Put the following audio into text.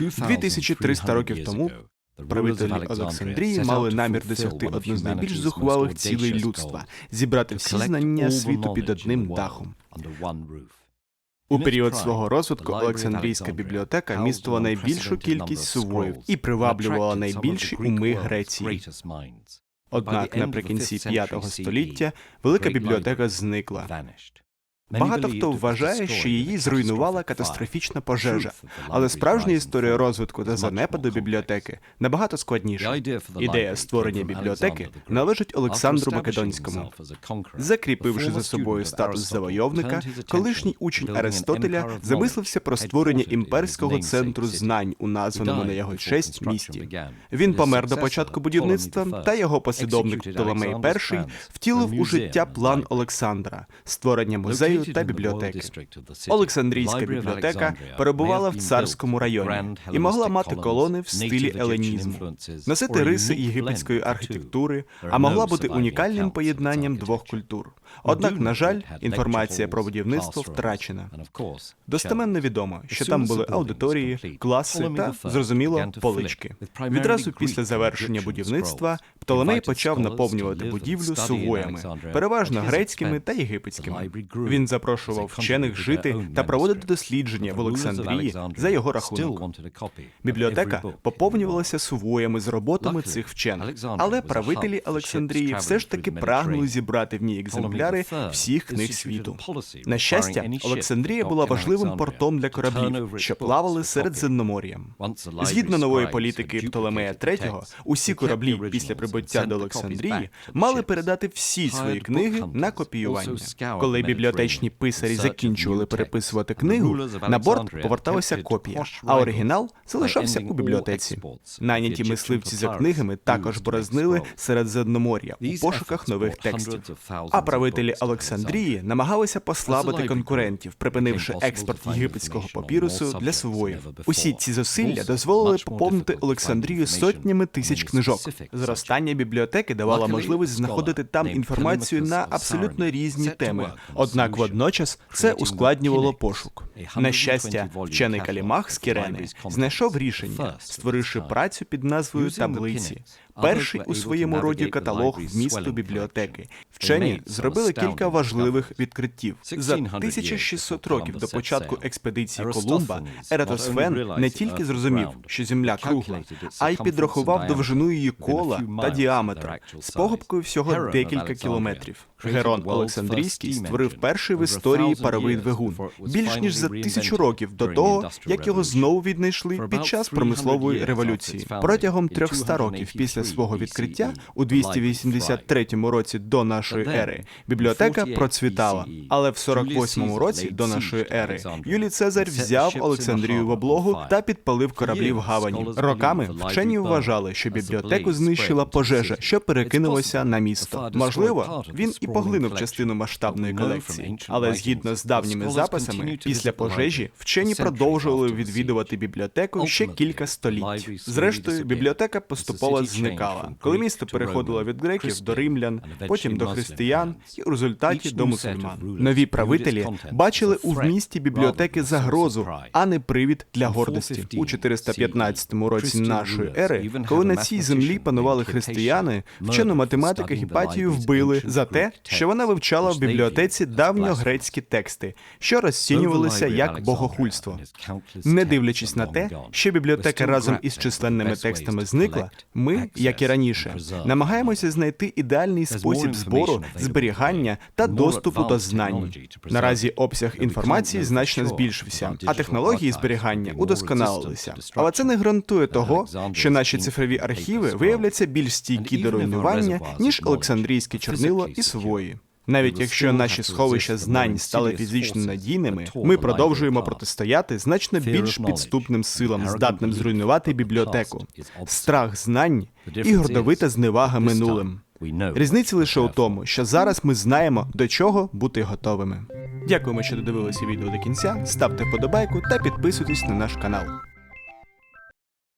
2300 років тому правителі Олександрії мали намір досягти одну з найбільш зухвалих цілей людства зібрати всі знання світу під одним дахом. У період свого розвитку Олександрійська бібліотека містила найбільшу кількість сувоїв і приваблювала найбільші уми Греції. Однак наприкінці 5 століття велика бібліотека зникла. Багато хто вважає, що її зруйнувала катастрофічна пожежа, але справжня історія розвитку та занепаду бібліотеки набагато складніша. Ідея створення бібліотеки належить Олександру Македонському. Закріпивши за собою статус завойовника, колишній учень Аристотеля замислився про створення імперського центру знань у названому на його честь місті. Він помер до початку будівництва, та його послідовник Птоломей І втілив у життя план Олександра створення музею та бібліотеки. Олександрійська бібліотека перебувала в царському районі і могла мати колони в стилі еленізму, носити риси єгипетської архітектури, а могла бути унікальним поєднанням двох культур. Однак, на жаль, інформація про будівництво втрачена. Достеменно відомо, що там були аудиторії, класи та, зрозуміло, полички. Відразу після завершення будівництва Птоломей почав наповнювати будівлю сувоями, переважно грецькими та єгипетськими. Він запрошував вчених жити та проводити дослідження в Олександрії за його рахунок. Бібліотека поповнювалася сувоями з роботами цих вчених, але правителі Олександрії все ж таки прагнули зібрати в ній екземпляри всіх книг світу. На щастя, Олександрія була важливим портом для кораблів, що плавали Середземномор'ям. Згідно нової політики Птолемея III, усі кораблі після прибуття до Олександрії мали передати всі свої книги на копіювання. Коли бібліотечні писарі закінчували переписувати книгу, на борт поверталася копія, а оригінал залишався у бібліотеці. Найняті мисливці за книгами також борознили Середземномор'я у пошуках нових текстів. А правителі Олександрії намагалися послабити конкурентів, припинивши експорт єгипетського папірусу для своїв. Усі ці зусилля дозволили поповнити Олександрію сотнями тисяч книжок. Зростання бібліотеки давало можливість знаходити там інформацію на абсолютно різні теми. Однак водночас це ускладнювало пошук. На щастя, вчений Калімах з Кірени знайшов рішення, створивши працю під назвою таблиці. Перший у своєму роді каталог вмісту бібліотеки. Вчені зробили кілька важливих відкриттів. За 1600 років до початку експедиції Колумба Ератосфен не тільки зрозумів, що земля кругла, а й підрахував довжину її кола та діаметр з похибкою всього декілька кілометрів. Герон Олександрійський створив перший в історії паровий двигун більш ніж за тисячу років до того, як його знову віднайшли під час промислової революції. Протягом 300 років після свого відкриття у 283 році до нашої ери бібліотека процвітала. Але в 48 році до нашої ери Юлій Цезар взяв Олександрію в облогу та підпалив кораблі в гавані. Роками вчені вважали, що бібліотеку знищила пожежа, що перекинулася на місто. Можливо, він і поглинув частину масштабної колекції, але згідно з давніми записами, після пожежі вчені продовжували відвідувати бібліотеку ще кілька століть. Зрештою, бібліотека поступово зникала, коли місто переходило від греків до римлян, потім до християн і у результаті до мусульман. Нові правителі бачили у вмісті бібліотеки загрозу, а не привід для гордості. У 415 році нашої ери, коли на цій землі панували християни, вчену математика Гіпатію вбили за те, що вона вивчала в бібліотеці давньогрецькі тексти, що розцінювалися як богохульство. Не дивлячись на те, що бібліотека разом із численними текстами зникла, ми, як і раніше, намагаємося знайти ідеальний спосіб збору, зберігання та доступу до знань. Наразі обсяг інформації значно збільшився, а технології зберігання удосконалилися. Але це не гарантує того, що наші цифрові архіви виявляться більш стійкі до руйнування ніж Олександрійське чорнило і свої. Навіть якщо наші сховища знань стали фізично надійними, ми продовжуємо протистояти значно більш підступним силам, здатним зруйнувати бібліотеку, страх знань і гордовита зневага минулим. Різниця лише у тому, що зараз ми знаємо, до чого бути готовими. Дякуємо, що додивилися відео до кінця. Ставте вподобайку та підписуйтесь на наш канал.